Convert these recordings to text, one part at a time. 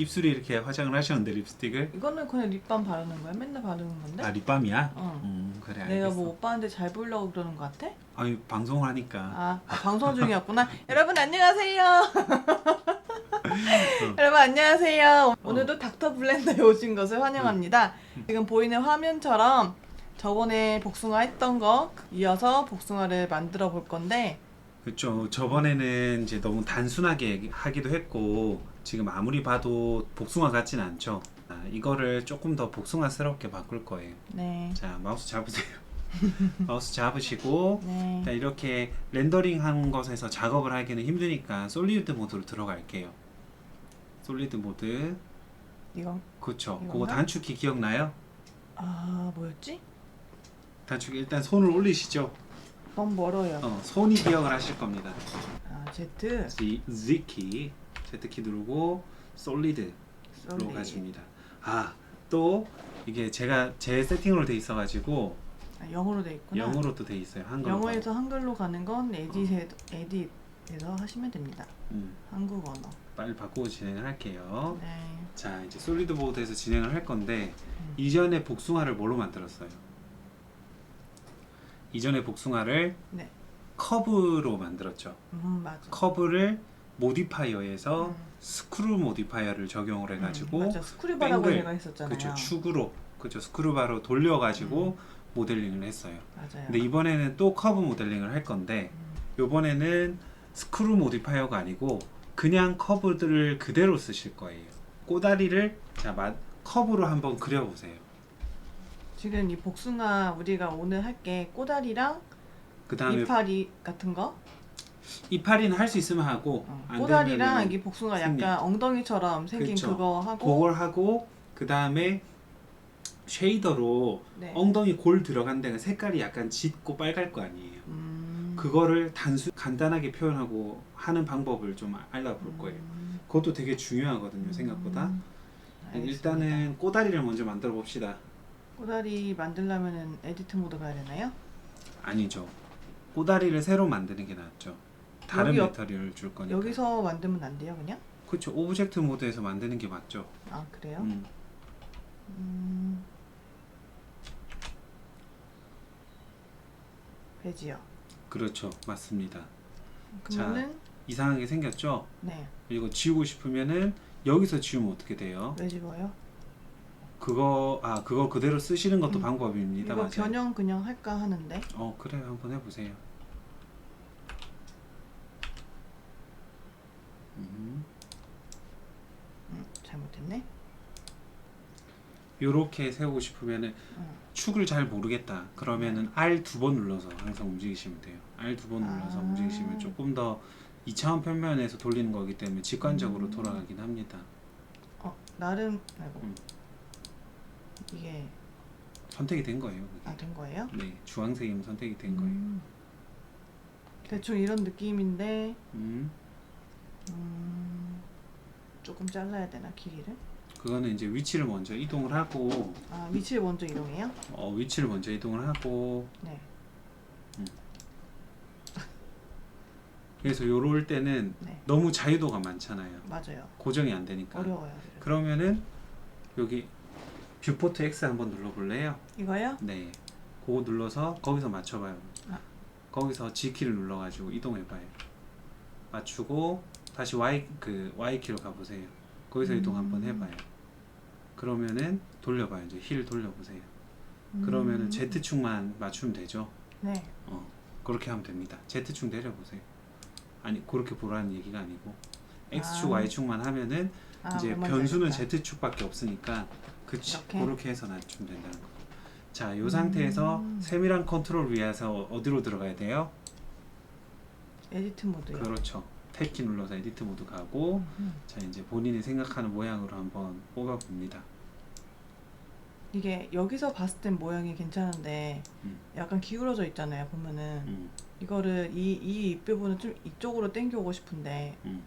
입술에 이렇게 화장을 하셨는데 립스틱을 이거는 그냥 립밤 바르는 거야? 맨날 바르는 건데? 아 립밤이야? 어. 음 그래 알겠어. 내가 뭐 오빠한테 잘 보이려고 그러는 거 같아? 아니 방송을 하니까 아, 아, 방송 중이었구나. 여러분 안녕하세요. 여러분 안녕하세요. 오늘도 닥터 블렌더에 오신 것을 환영합니다. 지금 보이는 화면처럼 저번에 복숭아 했던 거 이어서 복숭아를 만들어 볼 건데 그렇죠. 저번에는 이제 너무 단순하게 하기도 했고 지금 아무리 봐도 복숭아 같진 않죠. 아, 이거를 조금 더 복숭아스럽게 바꿀 거예요. 네. 자 마우스 잡으세요. 마우스 잡으시고 네. 자, 이렇게 렌더링한 것에서 작업을 하기는 힘드니까 솔리드 모드로 들어갈게요. 솔리드 모드. 이거 그렇죠. 그거 이건가? 단축키 기억나요? 아 뭐였지? 단축키 일단 손을 올리시죠. 너무 멀어요. 어, 손이 기억을 하실 겁니다. 아 Z Z, Z키, Z키 누르고 솔리드로 솔리. 가집니다. 아, 또 이게 제가 제 세팅으로 돼 있어 가지고 아, 영어로 돼 있구나. 영어로도 돼 있어요. 한글로. 영어에서 한글로 가는 건 에디에 에디에서 하시면 됩니다. 음, 한국 언어. 빨리 바꾸고 진행을 할게요. 네. 자, 이제 솔리드 보드에서 진행을 할 건데 음. 이전에 복숭아를 뭘로 만들었어요? 이전에 복숭아를 네. 커브로 만들었죠. 음 맞아. 커브를 모디파이어에서 음. 스크루 모디파이어를 적용을 해가지고 음, 맞아. 스크류바라고 뱅글. 제가 했었잖아요. 그쵸 축으로 그쵸 스크루바로 돌려가지고 모델링을 했어요. 맞아요. 근데 이번에는 또 커브 모델링을 할 건데 음. 이번에는 스크루 모디파이어가 아니고 그냥 커브들을 그대로 쓰실 거예요. 꼬다리를 자 마, 커브로 한번 그려보세요. 지금 이 복숭아 우리가 오늘 할 게 꼬다리랑 그 다음에 이파리 같은 거. 이파리는 할 수 있으면 하고 어, 안 꼬다리랑 되면은 이 복숭아 생략. 약간 엉덩이처럼 생긴 그쵸. 그거 하고. 그걸 하고 그 다음에 쉐이더로 네. 엉덩이 골 들어간 데가 색깔이 약간 짙고 빨갈 거 아니에요. 음. 그거를 단순 간단하게 표현하고 하는 방법을 좀 알아볼 거예요. 음. 그것도 되게 중요하거든요, 생각보다. 음. 알겠습니다. 일단은 꼬다리를 먼저 만들어 봅시다. 꼬다리 만들려면은 에디트 모드 가야 되나요? 아니죠. 꼬다리를 새로 만드는 게 낫죠. 다른 여기 옆- 메터리얼을 줄 거니까. 여기서 만들면 안 돼요, 그냥? 그렇죠. 오브젝트 모드에서 만드는 게 맞죠. 아 그래요? 음. 음. 배지요. 그렇죠. 맞습니다. 그러면은 이상하게 생겼죠? 네. 이거 지우고 싶으면은 여기서 지우면 어떻게 돼요? 왜 집어요? 그거 아 그거 그대로 쓰시는 것도 음. 방법입니다. 이거 맞아요. 변형 그냥 할까 하는데. 어 그래요. 한번 해보세요. 음. 음, 잘못했네. 요렇게 세우고 싶으면은 음. 축을 잘 모르겠다. 그러면은 R 두 번 눌러서 항상 움직이시면 돼요. R 두 번 눌러서 아. 움직이시면 조금 더 2차원 평면에서 돌리는 거기 때문에 직관적으로 음. 돌아가긴 합니다. 어 나름 아이고 음. 이게 선택이 된 거예요. 그게. 아된 거예요? 네, 주황색이면 선택이 된 거예요. 음. 대충 이런 느낌인데 음. 음, 조금 잘라야 되나 길이를? 그거는 이제 위치를 먼저 이동을 하고 아 위치를 먼저 이동해요? 어, 위치를 먼저 이동을 하고 네. 그래서 요럴 때는 네. 너무 자유도가 많잖아요. 맞아요. 고정이 안 되니까. 어려워요. 그러면은 여기 뷰포트 X 한번 눌러볼래요? 이거요? 네. 그거 눌러서 거기서 맞춰봐요. 아. 거기서 G 키를 눌러가지고 이동해봐요. 맞추고 다시 Y 그 Y 키로 가보세요. 거기서 이동 한번 음. 해봐요. 그러면은 돌려봐요. 이제 힐 돌려보세요. 그러면은 음. Z축만 맞추면 되죠. 네. 어 그렇게 하면 됩니다. Z축 내려보세요. 아니 그렇게 보라는 얘기가 아니고 X축 아. Y축만 하면은 아, 이제 뭔지 변수는 알겠다. Z축밖에 없으니까 그 치 이렇게? 그렇게 해서 낮추면 된다는 거. 자, 요 상태에서 음. 세밀한 컨트롤 위해서 어디로 들어가야 돼요? 에디트 모드요. 그렇죠. 탭키 눌러서 에디트 모드 가고 음. 자, 이제 본인이 생각하는 모양으로 한번 뽑아 봅니다. 이게 여기서 봤을 땐 모양이 괜찮은데 음. 약간 기울어져 있잖아요. 보면은 음, 이거를 이 이 윗부분을 좀 이쪽으로 당겨오고 싶은데 음.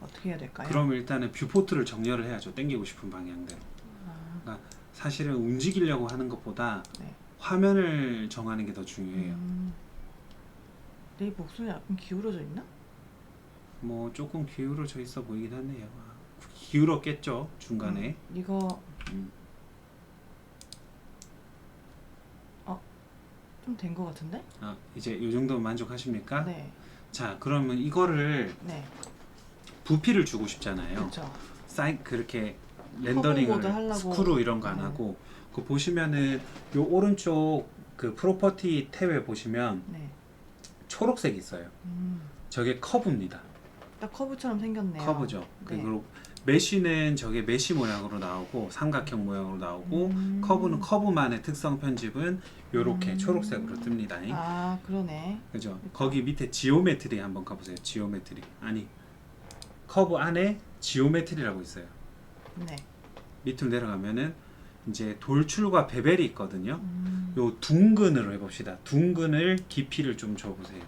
어떻게 해야 될까요? 그럼 일단은 뷰포트를 정렬을 해야죠. 당기고 싶은 방향대로. 아, 사실은 움직이려고 하는 것보다 네. 화면을 정하는 게 더 중요해요. 음. 내 목소리 약간 기울어져 있나? 뭐 조금 기울어져 있어 보이긴 하네요. 아, 기울었겠죠 중간에. 이거 음. 좀된 것 같은데? 아 이제 이 정도면 만족하십니까? 네. 자 그러면 이거를 네. 부피를 주고 싶잖아요. 그렇죠. 사이 그렇게 렌더링을. 스크루 이런 거안 네. 하고 그 보시면은 요 오른쪽 그 프로퍼티 탭에 보시면 네. 초록색 있어요. 음. 저게 커브입니다. 딱 커브처럼 생겼네요. 커브죠. 네. 그리고 메쉬는 저게 메쉬 모양으로 나오고 삼각형 모양으로 나오고 음. 커브는 커브만의 특성 편집은 요렇게 음. 초록색으로 뜹니다. 아 그러네. 그죠? 거기 밑에 지오메트리 한번 가보세요. 지오메트리 아니 커브 안에 지오메트리라고 있어요. 네. 밑으로 내려가면은 이제 돌출과 베벨이 있거든요. 음. 요 둥근으로 해봅시다. 둥근을 깊이를 좀 줘보세요.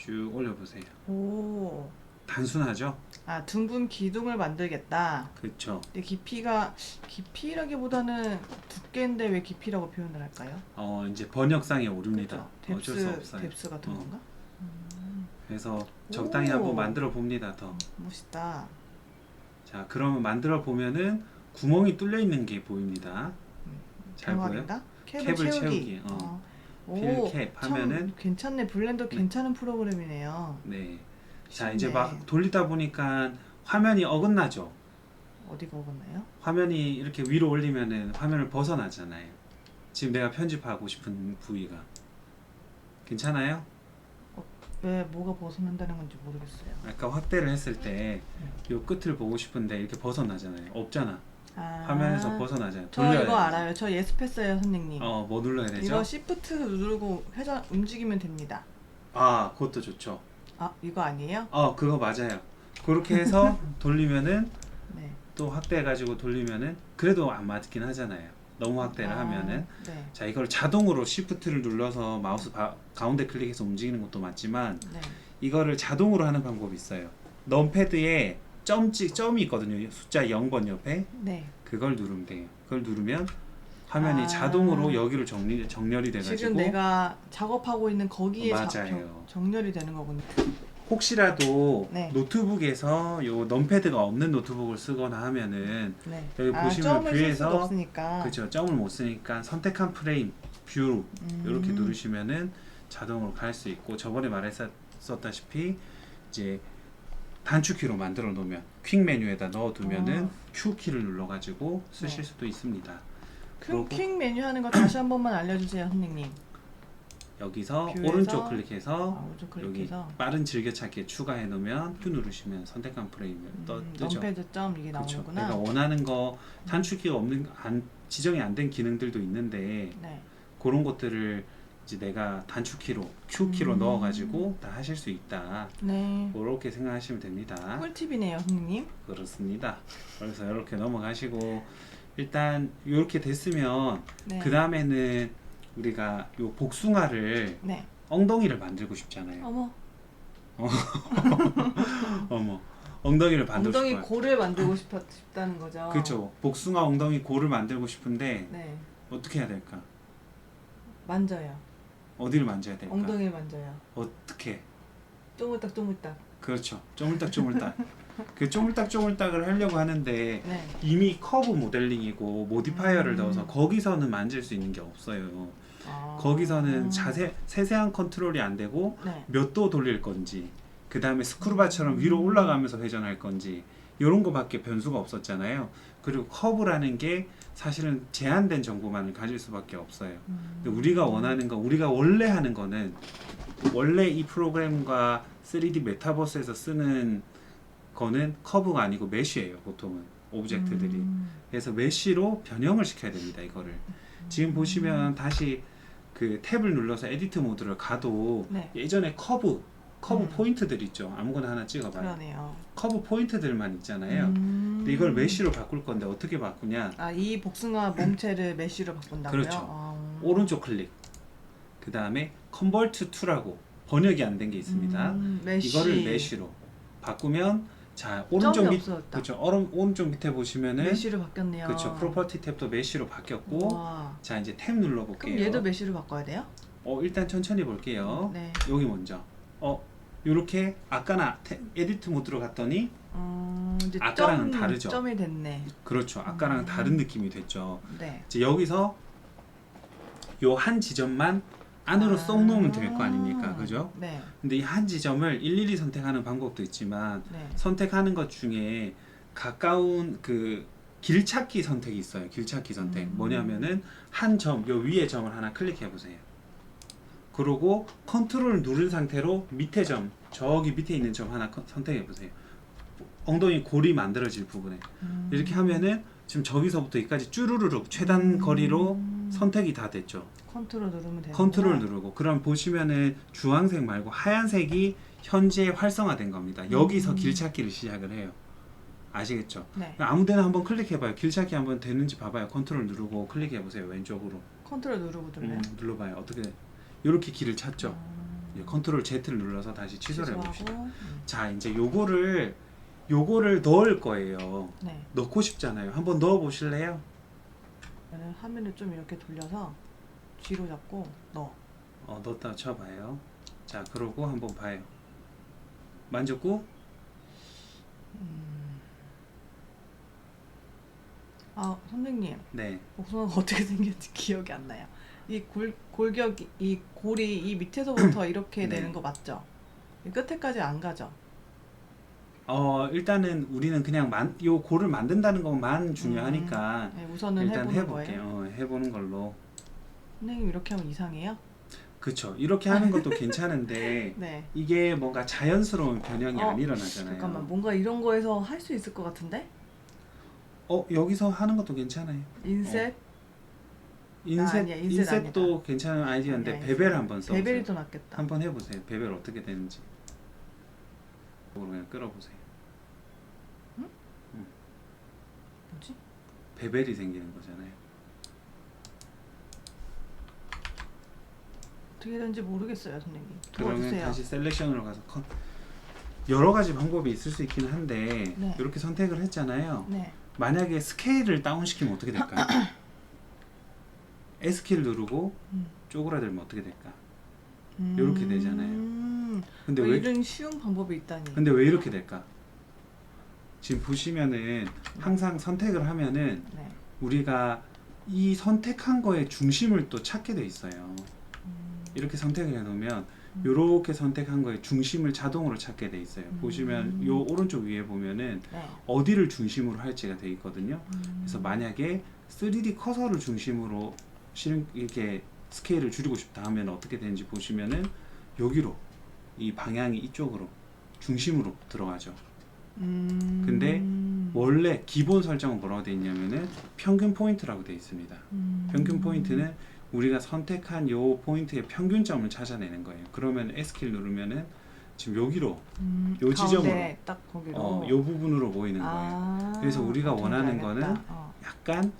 쭉 올려보세요. 오. 단순하죠? 아 둥근 기둥을 만들겠다. 그렇죠. 근데 깊이가 깊이라기보다는 두께인데 왜 깊이라고 표현을 할까요? 어 이제 번역상의 오류입니다. 그렇죠. 어쩔 수 뎁스 없어요. 뎁스 같은 어. 건가? 음. 그래서 적당히 오. 한번 만들어 봅니다. 더. 멋있다. 자 그러면 만들어 보면은 구멍이 뚫려 있는 게 보입니다. 잘 보여 요? 병합인가? 캡을, 캡을 채우기. 채우기, 어. 오, 필캡 참 하면은 괜찮네. 블렌더 괜찮은 프로그램이네요. 네. 자 쉽네. 이제 막 돌리다 보니까 화면이 어긋나죠. 어디가 어긋나요? 화면이 이렇게 위로 올리면은 화면을 벗어나잖아요. 지금 내가 편집하고 싶은 부위가 괜찮아요? 왜 뭐가 벗어난다는 건지 모르겠어요. 아까 확대를 했을 때이 끝을 보고 싶은데 이렇게 벗어나잖아요. 없잖아. 아, 화면에서 벗어나잖아요. 저 돌려야 이거 돼. 알아요. 저 예습했어요, 선생님. 어, 뭐 눌러야 되죠? 이거 시프트 누르고 회전 움직이면 됩니다. 아, 그것도 좋죠. 아 이거 아니에요? 어, 그거 맞아요. 그렇게 해서 돌리면은 네. 또 확대해가지고 돌리면은 그래도 안 맞긴 하잖아요. 너무 확대를 아, 하면은 네. 자 이걸 자동으로 시프트를 눌러서 마우스 바- 가운데 클릭해서 움직이는 것도 맞지만 네. 이거를 자동으로 하는 방법이 있어요. 넘패드에 점찍 점이 있거든요. 숫자 0번 옆에 네. 그걸 누르면 돼요. 그걸 누르면 화면이 아. 자동으로 여기로 정리 정렬이 돼가지고 지금 내가 작업하고 있는 거기에 맞아요. 자- 정- 정렬이 되는 거군요. 혹시라도 네. 노트북에서 요 넘패드가 없는 노트북을 쓰거나 하면은 네. 여기 아, 보시면 점을 쓸 뷰에서 없으니까. 그죠 점을 못 쓰니까 선택한 프레임 뷰 음. 이렇게 누르시면은 자동으로 갈 수 있고 저번에 말했었다시피 이제 단축키로 만들어 놓으면 퀵 메뉴에다 넣어 두면은 어. Q 키를 눌러 가지고 쓰실 네. 수도 있습니다. 퀵, 그리고 퀵 메뉴 하는 거 다시 한 번만 알려주세요, 선생님. 여기서 뷰에서 오른쪽 아, 클릭해서 오른쪽 여기 클릭해서 빠른 즐겨찾기에 추가해 놓으면 Q 누르시면 선택한 프레임을 떠 음, 뜨죠. 넘패드 점 이게 그렇죠. 나오는구나. 내가 원하는 거 단축키가 없는 안 지정이 안 된 기능들도 있는데 네. 그런 것들을 이제 내가 단축키로 Q 키로 음. 넣어가지고 다 하실 수 있다. 네. 그렇게 생각하시면 됩니다. 꿀팁이네요, 선생님. 그렇습니다. 그래서 이렇게 넘어가시고 일단 이렇게 됐으면 네. 그 다음에는 우리가 요 복숭아를 네. 엉덩이를 만들고 싶잖아요. 어머. 어머, 엉덩이를 만들고 엉덩이 싶어요. 만들고 싶었, 싶다는 거죠. 그렇죠. 복숭아 엉덩이 골을 만들고 싶은데 네. 어떻게 해야 될까? 만져요. 어디를 만져야 될까? 엉덩이를 만져요. 어떻게? 쪼물딱 쪼물딱. 그렇죠. 쪼물딱 쪼물딱. 그 쪼물딱 쪼물딱을 하려고 하는데 네. 이미 커브 모델링이고 모디파이어를 음. 넣어서 거기서는 만질 수 있는 게 없어요. 아. 거기서는 자세 세세한 컨트롤이 안 되고 네. 몇 도 돌릴 건지 그 다음에 스크루바처럼 위로 음. 올라가면서 회전할 건지 이런 거밖에 변수가 없었잖아요. 그리고 커브라는 게 사실은 제한된 정보만을 가질 수밖에 없어요. 음. 근데 우리가 원하는 거 우리가 원래 하는 거는 원래 이 프로그램과 3D 메타버스에서 쓰는 거는 커브가 아니고 메쉬예요 보통은 오브젝트들이 음. 그래서 메쉬로 변형을 시켜야 됩니다 이거를 지금 보시면 다시 그 탭을 눌러서 에디트 모드를 가도 네. 예전에 커브 커브 음. 포인트들 있죠 아무거나 하나 찍어봐요 그러네요. 커브 포인트들만 있잖아요 음. 근데 이걸 메쉬로 바꿀 건데 어떻게 바꾸냐 아, 이 복숭아 몸체를 메쉬로 바꾼다고요? 그렇죠. 아. 오른쪽 클릭 그 다음에 컨버트 투라고 번역이 안 된 게 있습니다 음, 메쉬. 이거를 메쉬로 바꾸면 자 오른쪽 밑 없어졌다. 그렇죠 오른, 오른쪽 밑에 보시면은 메쉬로 바뀌었네요. 그렇죠 프로퍼티 탭도 메쉬로 바뀌었고 와. 자 이제 탭 눌러 볼게요 그럼 얘도 메쉬로 바꿔야 돼요? 어 일단 천천히 볼게요 네. 여기 먼저 어 요렇게 아까나 탭- 에디트 모드로 갔더니 음. 아까랑은 점, 다르죠. 점이 됐네. 그렇죠. 아까랑 음. 다른 느낌이 됐죠. 네. 이제 여기서 요 한 지점만 안으로 쏙 넣으면 될 거 아닙니까? 그죠? 네. 근데 이 한 지점을 일일이 선택하는 방법도 있지만 네. 선택하는 것 중에 가까운 그 길찾기 선택이 있어요. 길찾기 선택. 음. 뭐냐면은 한 점, 요 위에 점을 하나 클릭해 보세요. 그리고 컨트롤 누른 상태로 밑에 점, 저기 밑에 있는 점 하나 컨- 선택해 보세요. 엉덩이 골이 만들어질 부분에 음. 이렇게 하면은 지금 저기서부터 여기까지 쭈루루룩 최단 거리로 음. 선택이 다 됐죠. 컨트롤 누르면 되는 컨트롤 누르고 그럼 보시면은 주황색 말고 하얀색이 현재 활성화된 겁니다. 여기서 음. 길찾기를 시작을 해요. 아시겠죠? 네. 아무데나 한번 클릭해봐요. 길찾기 한번 되는지 봐봐요. 컨트롤 누르고 클릭해보세요. 왼쪽으로 컨트롤 누르고 눌러요. 음, 눌러봐요. 어떻게 이렇게 길을 찾죠? 음. 이제 컨트롤 Z를 눌러서 다시 취소를 해봅시다. 취소하고, 음. 자 이제 요거를 요거를 넣을 거예요. 네. 넣고 싶잖아요. 한번 넣어 보실래요? 그러면 화면을 좀 이렇게 돌려서 뒤로 잡고 넣어. 어, 넣었다 쳐봐요. 자, 그러고 한번 봐요. 만졌고, 아 선생님 네, 복숭아가 어떻게 생겼지 기억이 안 나요. 이 골, 골격이 이 골이 이 밑에서부터 이렇게 네. 되는 거 맞죠? 이 끝에까지 안 가죠? 어 일단은 우리는 그냥 만, 요 골을 만든다는 것만 중요하니까 네, 우선은 일단 해보는 해볼게요. 거예요. 어, 해보는 걸로. 선생님 이렇게 하면 이상해요? 그쵸. 이렇게 하는 것도 괜찮은데 네. 이게 뭔가 자연스러운 변형이 어, 안 일어나잖아요. 잠깐만 뭔가 이런 거에서 할 수 있을 것 같은데? 어 여기서 하는 것도 괜찮아요. 인셋 인셋 아니야, 인셋 인셋도 괜찮은 아이디어인데 아니야, 베벨. 한번 써보세요. 베벨이 더 낫겠다. 한번 해보세요. 베벨 어떻게 되는지. 이쪽으로 그냥 끌어보세요. 뭐지? 베벨이 생기는 거잖아요. 어떻게 되는지 모르겠어요, 선생님. 그러면 도와주세요. 다시 셀렉션으로 가서 컨 여러 가지 방법이 있을 수 있긴 한데 네. 이렇게 선택을 했잖아요. 네. 만약에 스케일을 다운시키면 어떻게 될까요? S키를 누르고 음. 쪼그라들면 어떻게 될까? 되잖아요. 음, 근데 뭐왜 이런 쉬운 방법이 있다니. 근데 왜 이렇게 될까? 지금 보시면은 항상 선택을 하면은 네. 우리가 이 선택한 거의 중심을 또 찾게 돼 있어요. 음, 이렇게 선택을 해놓으면 음. 이렇게 선택한 거의 중심을 자동으로 찾게 돼 있어요. 음. 보시면 요 오른쪽 위에 보면은 네. 어디를 중심으로 할지가 돼 있거든요. 음, 그래서 만약에 3D 커서를 중심으로 실 이렇게 스케일을 줄이고 싶다 하면 어떻게 되는지 보시면은 여기로 이 방향이 이쪽으로 중심으로 들어가죠. 음, 근데 원래 기본 설정은 뭐라고 돼 있냐면은 평균 포인트라고 돼 있습니다. 음, 평균 포인트는 우리가 선택한 요 포인트의 평균점을 찾아내는 거예요. 그러면 S키를 누르면은 지금 여기로 음, 요 지점으로. 딱 거기로. 어, 요 부분으로 보이는 거예요. 아, 그래서 우리가 원하는 알겠다. 거는 어. 약간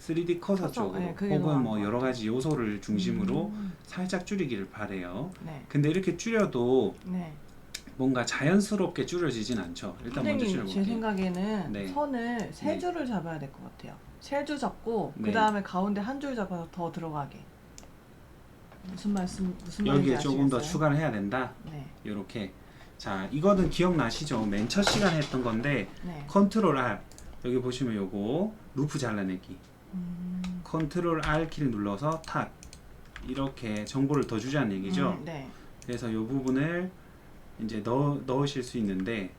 3D 커서 커서, 쪽으로 네, 그게 혹은 더뭐 여러 것 가지 요소를 중심으로 음, 살짝 줄이기를 바래요. 네. 근데 이렇게 줄여도 네. 뭔가 자연스럽게 줄여지진 않죠. 일단 먼저 선생님 제 줄여볼게요. 생각에는 네. 선을 세 네. 줄을 잡아야 될 것 같아요. 세 줄 잡고 네. 그 다음에 가운데 한 줄 잡아서 더 들어가게. 무슨 말씀 무슨 말인지 여기에 조금 더 아시겠어요? 추가를 해야 된다. 네, 이렇게 자 이거는 기억나시죠? 맨 첫 시간에 했던 건데 네. 컨트롤 R 여기 보시면 요거 루프 잘라내기 음, 컨트롤 R 키를 눌러서 탁 이렇게 정보를 더 주자는 얘기죠. 음, 네. 그래서 이 부분을 이제 넣, 넣으실 수 있는데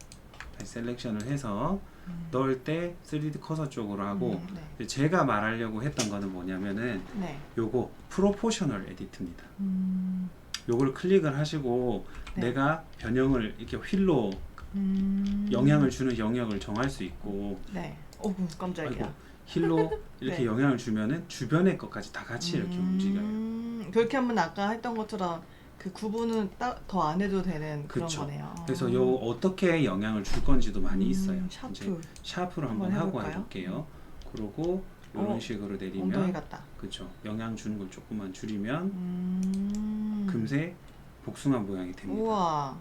다시 셀렉션을 해서 음, 넣을 때 3D 커서 쪽으로 하고 음, 네. 제가 말하려고 했던 거는 뭐냐면은 네. 요거 프로포셔널 에디트입니다. 음, 요걸 클릭을 하시고 네. 내가 변형을 이렇게 휠로 음, 영향을 주는 영역을 정할 수 있고 네. 어우 깜짝이야. 아이고, 힐로 이렇게 네. 영향을 주면은 주변의 것까지 다 같이 이렇게 움직여요. 음, 그렇게 하면 아까 했던 것처럼 그 구분은 더 안 해도 되는 그런 그쵸. 거네요. 그래서 요 어떻게 영향을 줄 건지도 많이 음, 있어요. 샤프. 이제 샤프로 한번 한번 하고 해볼까요? 해볼게요. 그러고 이런 어, 식으로 엉덩이 내리면 같다. 그쵸 영향 주는 걸 조금만 줄이면 음. 금세 복숭아 모양이 됩니다. 우와.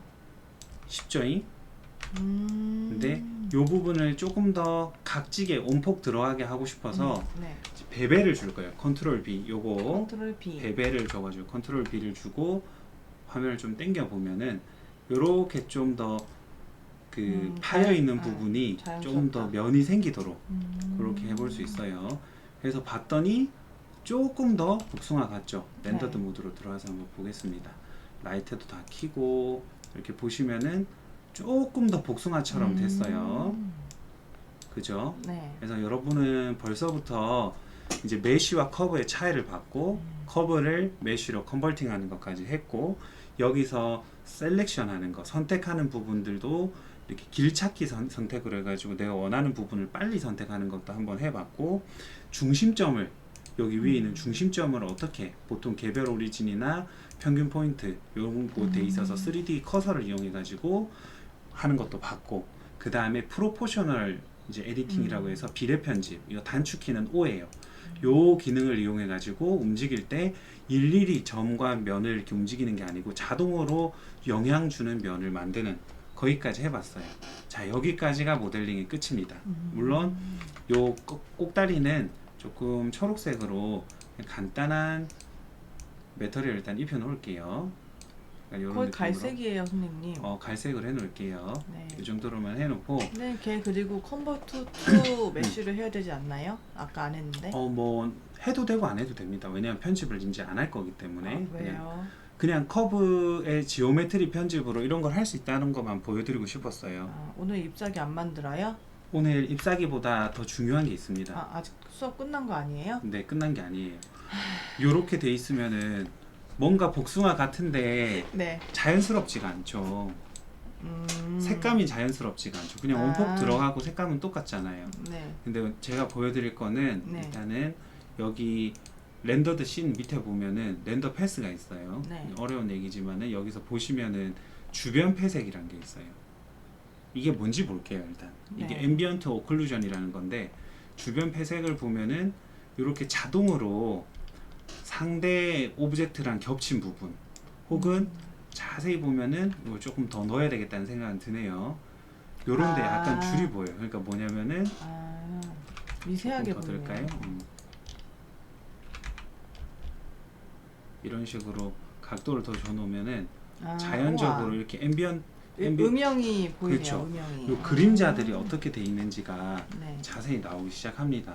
쉽죠잉? 음. 근데 요 부분을 조금 더 각지게 온폭 들어가게 하고 싶어서 음, 네. 베벨을 줄 거예요. 컨트롤 B 요거 컨트롤 B. 베벨을 줘가지고 컨트롤 B를 주고 화면을 좀 당겨 보면은 요렇게 좀 더 그 음, 파여 있는 아, 부분이 자연스럽다. 좀더 면이 생기도록 음. 그렇게 해볼 수 있어요. 그래서 봤더니 조금 더 복숭아 같죠? 랜더드 네. 모드로 들어가서 한번 보겠습니다. 라이트도 다 켜고 이렇게 보시면은 조금 더 복숭아처럼 됐어요. 음. 그죠? 네. 그래서 여러분은 벌써부터 이제 메쉬와 커브의 차이를 봤고 음. 커브를 메쉬로 컨버팅하는 것까지 했고 여기서 셀렉션하는 거 선택하는 부분들도 이렇게 길찾기 선, 선택을 해가지고 내가 원하는 부분을 빨리 선택하는 것도 한번 해봤고 중심점을 여기 위에 있는 음. 중심점을 어떻게 보통 개별 오리진이나 평균 포인트 이런 곳에 음. 있어서 3D 커서를 이용해 가지고 하는 것도 봤고 그 다음에 프로포셔널 이제 에디팅이라고 음. 해서 비례 편집 이거 단축키는 O예요. 요 기능을 이용해 가지고 움직일 때 일일이 점과 면을 이렇게 움직이는 게 아니고 자동으로 영향 주는 면을 만드는 거기까지 해봤어요. 자 여기까지가 모델링의 끝입니다. 음. 물론 요 꼭- 꼭다리는 조금 초록색으로 간단한 메터리얼 일단 입혀 놓을게요. 그러니까 거의 느낌으로. 갈색이에요, 선생님. 어 갈색을 해놓을게요. 네. 이 정도로만 해놓고 네, 걔 그리고 컨버트 투 메쉬를 해야 되지 않나요? 아까 안 했는데. 어 뭐 해도 되고 안 해도 됩니다. 왜냐하면 편집을 이제 안 할 거기 때문에 아, 그냥 왜요? 그냥 커브의 지오메트리 편집으로 이런 걸 할 수 있다는 것만 보여드리고 싶었어요. 아, 오늘 잎사귀 안 만들어요? 오늘 잎사귀보다 더 중요한 게 있습니다. 아, 아직 수업 끝난 거 아니에요? 근데 끝난 게 아니에요. 요렇게 돼 있으면은 뭔가 복숭아 같은데 네. 자연스럽지가 않죠. 음. 색감이 자연스럽지가 않죠. 그냥 원폭 아. 들어가고 색감은 똑같잖아요. 네. 근데 제가 보여드릴 거는 네. 일단은 여기 렌더드 씬 밑에 보면은 렌더 패스가 있어요. 네. 어려운 얘기지만은 여기서 보시면은 주변 폐색이라는 게 있어요. 이게 뭔지 볼게요 일단. 이게 네. 앰비언트 오클루전이라는 건데 주변 폐색을 보면은 이렇게 자동으로 상대 오브젝트랑 겹친 부분 혹은 자세히 보면은 이거 조금 더 넣어야 되겠다는 생각은 드네요. 요런 데 아. 약간 줄이 보여요. 그러니까 뭐냐면은 아, 미세하게 조금 더 보이네요. 음. 이런 식으로 각도를 더 줘놓으면은 아, 자연적으로 우와. 이렇게 앰비언 음- 앰비 음영이 보이네요. 그렇죠. 음영이. 요 그림자들이 어떻게 돼 있는지가 네. 자세히 나오기 시작합니다.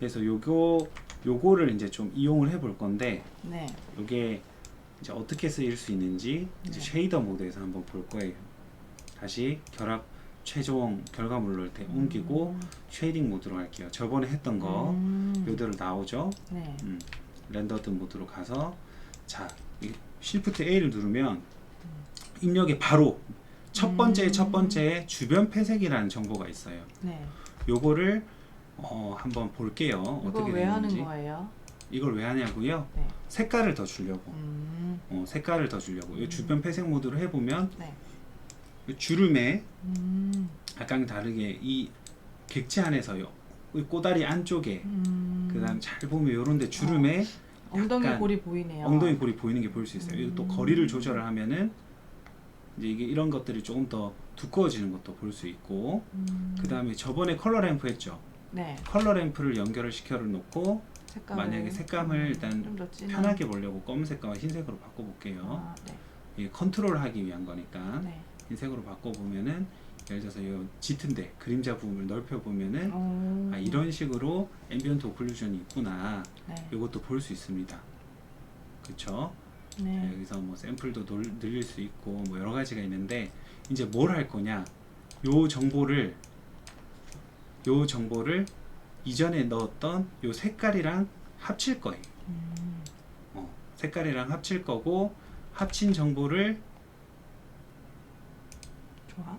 그래서 요거 요거를 이제 좀 이용을 해 볼 건데 네. 요게 이제 어떻게 쓰일 수 있는지 이제 네. 쉐이더 모드에서 한번 볼 거예요. 다시 결합 최종 결과물로 이렇게 옮기고 음. 쉐이딩 모드로 할게요. 저번에 했던 거 음. 요대로 나오죠. 네. 음, 렌더드 모드로 가서 자 이 Shift A를 누르면 입력에 바로 첫 번째 음. 첫 번째 주변 폐색이라는 정보가 있어요. 네. 요거를 어, 한번 볼게요. 어떻게 왜 하는 되는지. 거예요? 이걸 왜 하냐고요? 네. 색깔을 더 주려고. 음. 어, 색깔을 더 주려고. 이 주변 폐색 모드로 해보면 네. 이 주름에 음. 약간 다르게 이 객체 안에서요. 이 꼬다리 안쪽에 음. 그다음 잘 보면 요런데 주름에 엉덩이 약간 골이 보이네요. 엉덩이 골이 보이는 게 보일 수 있어요. 이거 또 음. 거리를 조절을 하면은 이제 이게 이런 것들이 조금 더 두꺼워지는 것도 볼 수 있고 음. 그 다음에 저번에 컬러 램프 했죠. 네. 컬러 램프를 연결을 시켜 놓고 색감을 만약에 색감을 일단 좀더 진한. 편하게 보려고 검은색과 흰색으로 바꿔볼게요. 아, 네. 이게 컨트롤하기 위한 거니까 네. 흰색으로 바꿔보면은 예를 들어서 이 짙은데 그림자 부분을 넓혀보면은 오. 아, 이런 식으로 앰비언트 오클루전이 있구나 네. 이것도 볼 수 있습니다. 그쵸? 네. 여기서 뭐 샘플도 놀, 늘릴 수 있고 뭐 여러 가지가 있는데 이제 뭘 할 거냐 요 정보를 요 정보를 이전에 넣었던 요 색깔이랑 합칠 거예요 음. 어, 색깔이랑 합칠 거고 합친 정보를 좋아.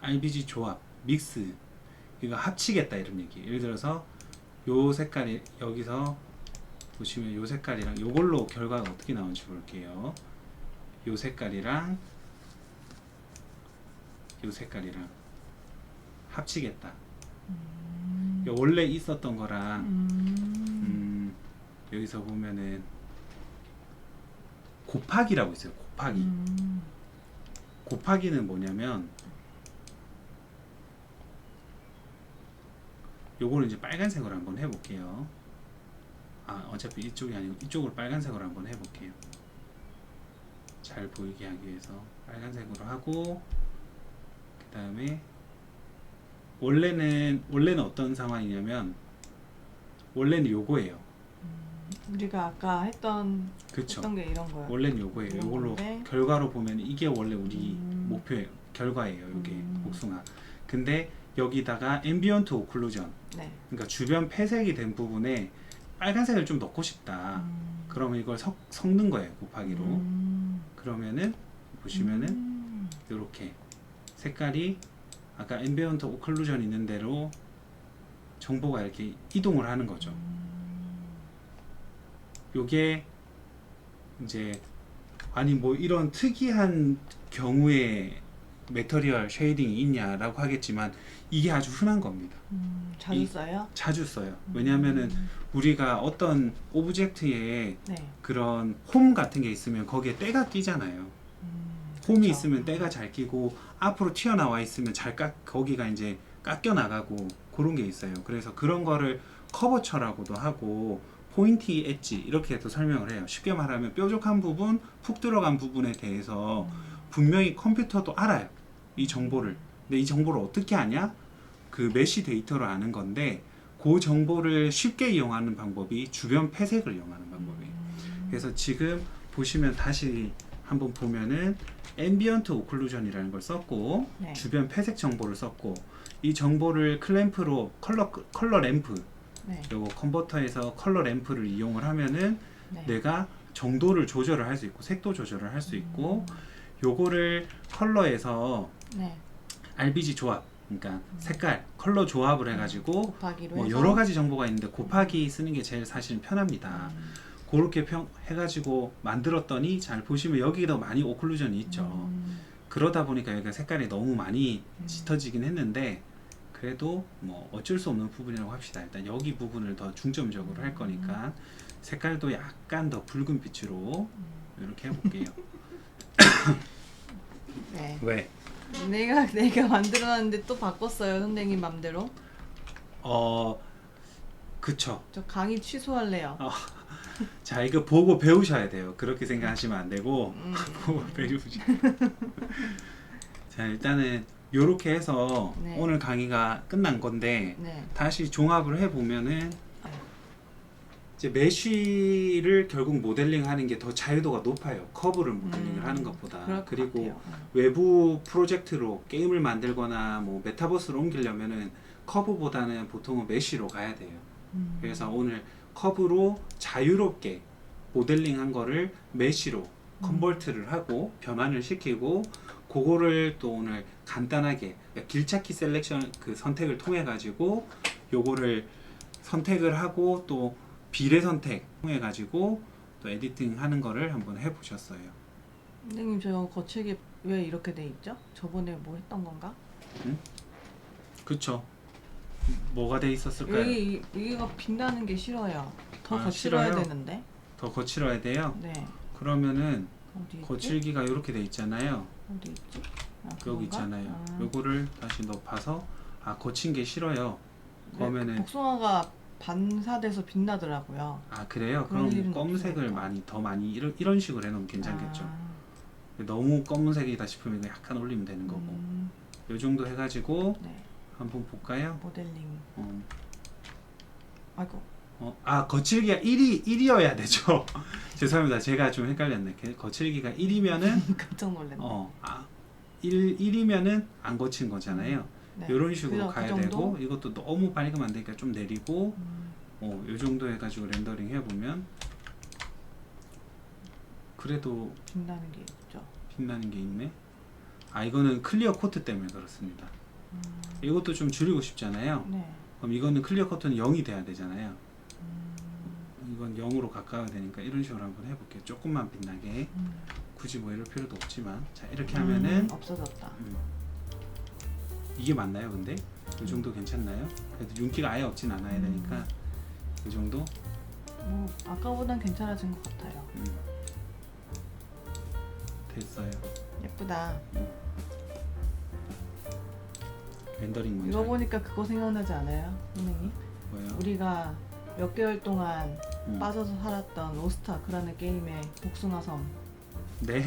RBG 조합 믹스 이거 합치겠다 이런 얘기 예를 들어서 요 색깔이 여기서 보시면 요 색깔이랑 요걸로 결과가 어떻게 나오는지 볼게요 요 색깔이랑 요 색깔이랑 합치겠다 음. 이게 원래 있었던 거랑 음. 음, 여기서 보면은 곱하기라고 있어요 곱하기 음. 곱하기는 뭐냐면 요거를 이제 빨간색으로 한번 해볼게요. 아 어차피 이쪽이 아니고 이쪽으로 빨간색으로 한번 해볼게요. 잘 보이게 하기 위해서 빨간색으로 하고 그 다음에 원래는 원래는 어떤 상황이냐면 원래는 요거예요. 우리가 아까 했던 그쵸? 했던 게 이런 거예요. 원래는 요거예요. 이런 요걸로 건데. 결과로 보면 이게 원래 우리 음. 목표예요. 결과예요. 이게 음. 복숭아. 근데 여기다가 앰비언트 오클루전, 네. 그러니까 주변 폐색이 된 부분에 빨간색을 좀 넣고 싶다. 음. 그러면 이걸 섞, 섞는 거예요. 곱하기로. 음. 그러면은 보시면은 음. 이렇게 색깔이 아까 앰비언트 오클루전 있는 대로 정보가 이렇게 이동을 하는 거죠. 요게 이제 아니 뭐 이런 특이한 경우에 메터리얼 쉐이딩이 있냐라고 하겠지만 이게 아주 흔한 겁니다. 음. 자주 이- 써요? 자주 써요. 왜냐하면은 음. 우리가 어떤 오브젝트에 네. 그런 홈 같은 게 있으면 거기에 때가 끼잖아요. 음. 홈이 그쵸. 있으면 때가 잘 끼고 앞으로 튀어나와 있으면 잘 깎, 거기가 이제 깎여 나가고 그런 게 있어요. 그래서 그런 거를 커버처라고도 하고 포인티 엣지 이렇게도 설명을 해요. 쉽게 말하면 뾰족한 부분, 푹 들어간 부분에 대해서 음. 분명히 컴퓨터도 알아요. 이 정보를. 근데 이 정보를 어떻게 아냐? 그 메시 데이터로 아는 건데 그 정보를 쉽게 이용하는 방법이 주변 폐색을 이용하는 방법이에요. 음. 그래서 지금 보시면 다시 한번 보면은 앰비언트 오클루전이라는 걸 썼고 네. 주변 폐색 정보를 썼고 이 정보를 클램프로 컬러 컬러 램프 네. 요거 컨버터에서 컬러 램프를 이용을 하면은 네. 내가 정도를 조절을 할 수 있고 색도 조절을 할 수 있고 요거를 컬러에서 네. RBG 조합 그러니까 색깔 컬러 조합을 해가지고 곱하기로 뭐 여러 가지 정보가 있는데 곱하기 쓰는 게 제일 사실 편합니다. 음. 그렇게 평 해가지고 만들었더니 잘 보시면 여기도 많이 오클루전이 있죠. 음. 그러다 보니까 여기가 색깔이 너무 많이 음. 짙어지긴 했는데 그래도 뭐 어쩔 수 없는 부분이라고 합시다. 일단 여기 부분을 더 중점적으로 할 거니까 색깔도 약간 더 붉은 빛으로 이렇게 해볼게요. 네. 왜? 내가 내가 만들어놨는데 또 바꿨어요 선생님 맘대로. 어 그쵸. 저 강의 취소할래요. 어. 자 이거 보고 배우셔야 돼요. 그렇게 생각하시면 안 되고 음. 보고 배우시. 자 일단은 요렇게 해서 네. 오늘 강의가 끝난 건데 네. 다시 종합을 해 보면은 이제 메쉬를 결국 모델링하는 게 더 자유도가 높아요. 커브를 모델링을 음, 하는 것보다. 것 그리고 같아요. 음. 외부 프로젝트로 게임을 만들거나 뭐 메타버스로 옮기려면은 커브보다는 보통은 메쉬로 가야 돼요. 음. 그래서 오늘 커브로 자유롭게 모델링한 거를 메쉬로 음. 컨버트를 하고 변환을 시키고 그거를 또 오늘 간단하게 길찾기 셀렉션 그 선택을 통해 가지고 요거를 선택을 하고 또 비례 선택 통해 가지고 또 에디팅 하는 거를 한번 해 보셨어요. 선생님 저 거칠게 왜 이렇게 돼 있죠? 저번에 뭐 했던 건가? 그쵸? 뭐가 돼 있었을까요? 여기 여기가 빛나는 게 싫어요. 더 아, 거칠어야 싫어요? 되는데. 더 거칠어야 돼요. 네. 그러면은 어디 있지? 거칠기가 이렇게 돼 있잖아요. 어디 있지? 아, 여기 그건가? 있잖아요. 아. 요거를 다시 넣어봐서 아 거친 게 싫어요. 네, 그러면은 복숭아가 반사돼서 빛나더라고요. 아 그래요? 그런 그럼 일은 검은색을 없겠다. 많이 더 많이 이런 이런 식으로 해놓으면 괜찮겠죠. 아, 너무 검은색이다 싶으면 약간 올리면 되는 거고. 음, 요 정도 해가지고 네. 한번 볼까요? 모델링. 어, 아이고. 어, 아 거칠기가 1이 1이어야 되죠. 죄송합니다. 제가 좀 헷갈렸네. 게- 거칠기가 1이면은 깜짝 놀랐네. 어, 아, 1 1이면은 안 거친 거잖아요. 네. 이런 식으로 그죠, 그 가야 정도? 되고 이것도 너무 밝으면 안 되니까 좀 내리고 음, 어, 요 정도 해가지고 렌더링 해보면 그래도 빛나는 게 있죠. 빛나는 게 있네. 아 이거는 클리어 코트 때문에 그렇습니다. 음, 이것도 좀 줄이고 싶잖아요. 네. 그럼 이거는 클리어 코트는 0이 돼야 되잖아요. 음, 이건 0으로 가까워야 되니까 이런 식으로 한번 해볼게요. 조금만 빛나게. 음. 굳이 뭐 이럴 필요도 없지만 자 이렇게 하면은 음, 없어졌다. 음, 이게 맞나요 근데? 이 정도 괜찮나요? 그래도 윤기가 아예 없진 않아야 음. 되니까 이 정도? 뭐 아까보단 괜찮아진 것 같아요. 음. 됐어요. 예쁘다. 렌더링 먼저 이거 보니까 그거 생각나지 않아요, 선생님? 뭐요? 우리가 몇 개월 동안 음. 빠져서 살았던 오스타크라는 게임의 복숭아 섬 네?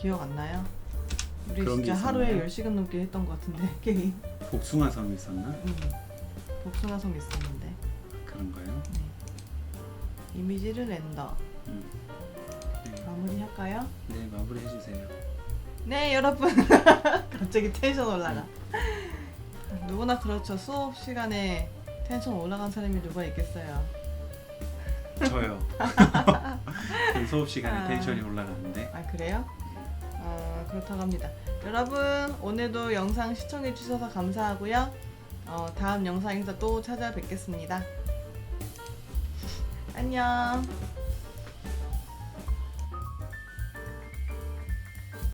기억 안 나요? 우리 그런 게 진짜 하루에 있었나요? 10시간 넘게 했던 것 같은데 게임 복숭아 섬이 있었나? 음. 복숭아 섬 있었는데 그런가요? 네. 이미지를 낸다 음. 네. 마무리할까요? 네 마무리 해주세요. 네 여러분 갑자기 텐션 올라가 누구나 그렇죠 수업 시간에 텐션 올라간 사람이 누가 있겠어요 저요. 전 수업 시간에 아. 텐션이 올라가는데. 아 그래요? 어, 그렇다고 합니다 여러분 오늘도 영상 시청해 주셔서 감사하고요 어, 다음 영상에서 또 찾아뵙겠습니다 안녕